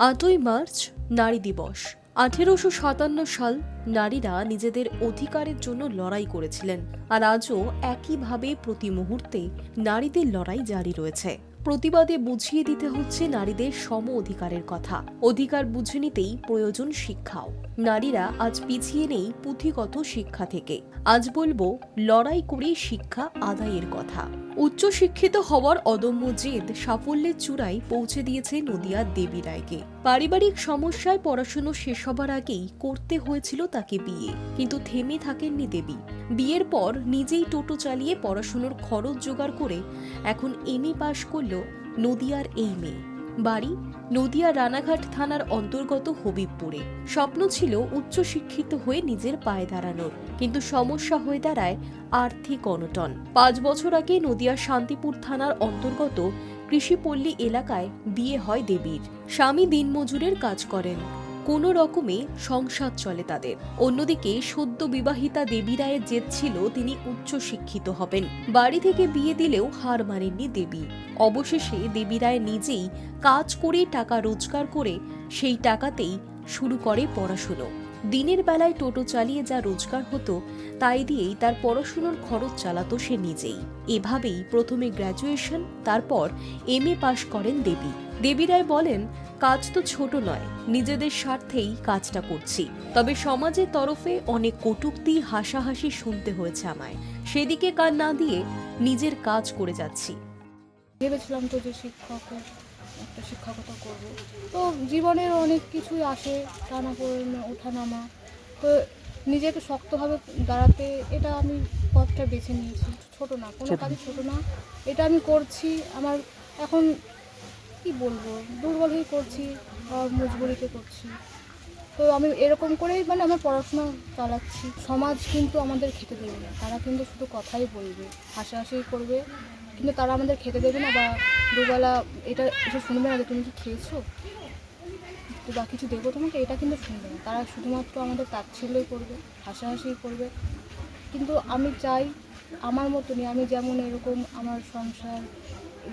আটই মার্চ নারী দিবস আঠেরোশো সাতান্ন সাল নারীরা নিজেদের অধিকারের জন্য লড়াই করেছিলেন আর আজও একইভাবে প্রতি মুহূর্তে নারীদের লড়াই জারি রয়েছে। প্রতিবাদে বুঝিয়ে দিতে হচ্ছে নারীদের সম অধিকারের কথা। অধিকার বুঝে নিতেই প্রয়োজন শিক্ষাও। নারীরা আজ পিছিয়ে নেই পুঁথিগত শিক্ষা থেকে। আজ বলব, লড়াই করে শিক্ষা আদায়ের কথা। উচ্চশিক্ষিত হওয়ার অদম্য জেদ সাফল্যের চূড়ায় পৌঁছে দিয়েছে নদিয়ার দেবী রায়কে। পারিবারিক সমস্যায় পড়াশুনো শেষ হবার আগেই করতে হয়েছিল তাকে বিয়ে। কিন্তু থেমে থাকেননি দেবী। বিয়ের পর নিজেই টোটো চালিয়ে পড়াশুনোর খরচ জোগাড় করে এখন এমএ পাশ করল নদিয়ার এই মেয়ে। বাড়ি নদিয়া রানাঘাট থানার অন্তর্গত হবিবপুরে। স্বপ্ন ছিল উচ্চশিক্ষিত হয়ে নিজের পায়ে দাঁড়ানোর। কিন্তু সমস্যা হয়ে দাঁড়ায় আর্থিক অনটন। পাঁচ বছর আগে নদিয়ার শান্তিপুর থানার অন্তর্গত কৃষিপল্লী এলাকায় বিয়ে হয় দেবীর। স্বামী দিনমজুরের কাজ করেন। কোনো রকমে সংসার চলে তাদের। অন্যদিকে সদ্য বিবাহিতা দেবী রায়ের জেদ ছিল তিনি উচ্চ শিক্ষিত হবেন। বাড়ি থেকে বিয়ে দিলেও হার মানেননি দেবী। অবশেষে দেবী রায় নিজেই কাজ করে টাকা রোজগার করে সেই টাকাতেই শুরু করে পড়াশুনো। দিনের বেলায় টোটো চালিয়ে যা রোজগার হতো, তাই দিয়েই তার পড়াশুনোর খরচ চালাতো সে নিজেই। এভাবেই প্রথমে গ্র্যাজুয়েশন তারপর এম এ পাশ করেন দেবী। দেবী রায় বলেন, কাজ তো ছোট নয়, নিজেদের স্বার্থেই কাজটা করছি। তবে সমাজের তরফে অনেক কটূক্তি, হাসাহাসি শুনতে হয়েছে আমায়। সেদিকে কান না দিয়ে নিজের কাজ করে যাচ্ছি। ভেবেছিলাম তো যে শিক্ষক একটা শিক্ষকতা করব। তো জীবনের অনেক কিছুই আসে টানা ওঠানামা। তো নিজেকে শক্তভাবে দাঁড়াতে এটা আমি পথটা বেছে নিয়েছি। ছোট না কোনো কাজই ছোট না। এটা আমি করছি আমার এখন কি বলব? দুর্বল হয়ে করছি আর মজবুরিতে করছি। তো আমি এরকম করেই মানে আমার পড়াশোনা চালাচ্ছি। সমাজ কিন্তু আমাদের খেতে দেবে না। তারা কিন্তু শুধু কথাই বলবে হাসাহাসি করবে। কিন্তু তারা আমাদের খেতে দেবে না বা দুবেলা এটা এসে শুনবে না যে তুমি কি খেয়েছো? তো বা কিছু দেবো তোমাকে? এটা কিন্তু শুনবে না। তারা শুধুমাত্র আমাদের তাচ্ছিল্যই করবে হাসাহাসি করবে। কিন্তু আমি চাই আমার মতনই আমি যেমন এরকম আমার সংসার,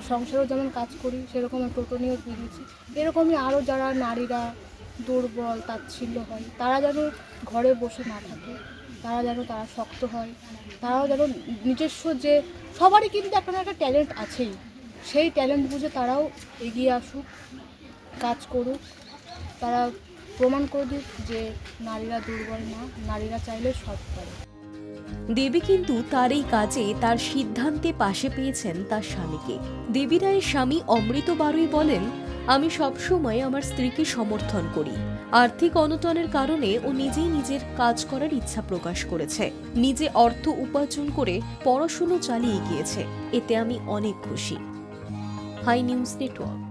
সংসারেও যেমন কাজ করি, সেরকম টোটো নিয়েও বেরিয়েছি। এরকমই আরও যারা নারীরা দুর্বল, তাচ্ছিল্য হয়। তারা যেন ঘরে বসে না থাকে। তারা যেন তারা শক্ত হয়। তারাও যেন নিজস্ব যে সবারই কিন্তু একটা না একটা ট্যালেন্ট আছেই। সেই ট্যালেন্ট বুঝে তারাও এগিয়ে আসুক, কাজ করুক। তারা প্রমাণ করে দিক যে নারীরা দুর্বল না, নারীরা চাইলে সব পারে দেবী কিন্তু তার এই কাজে, তার সিদ্ধান্তে পাশে পেয়েছেন তার স্বামীকে। দেবী রায়ের স্বামী অমৃত বারুই বলেন, আমি সবসময় আমার স্ত্রীকে সমর্থন করি। আর্থিক অনটনের কারণে ও নিজেই নিজের কাজ করার ইচ্ছা প্রকাশ করেছে। নিজে অর্থ উপার্জন করে পড়াশুনো চালিয়ে গিয়েছে। এতে আমি অনেক খুশি। Hi news network.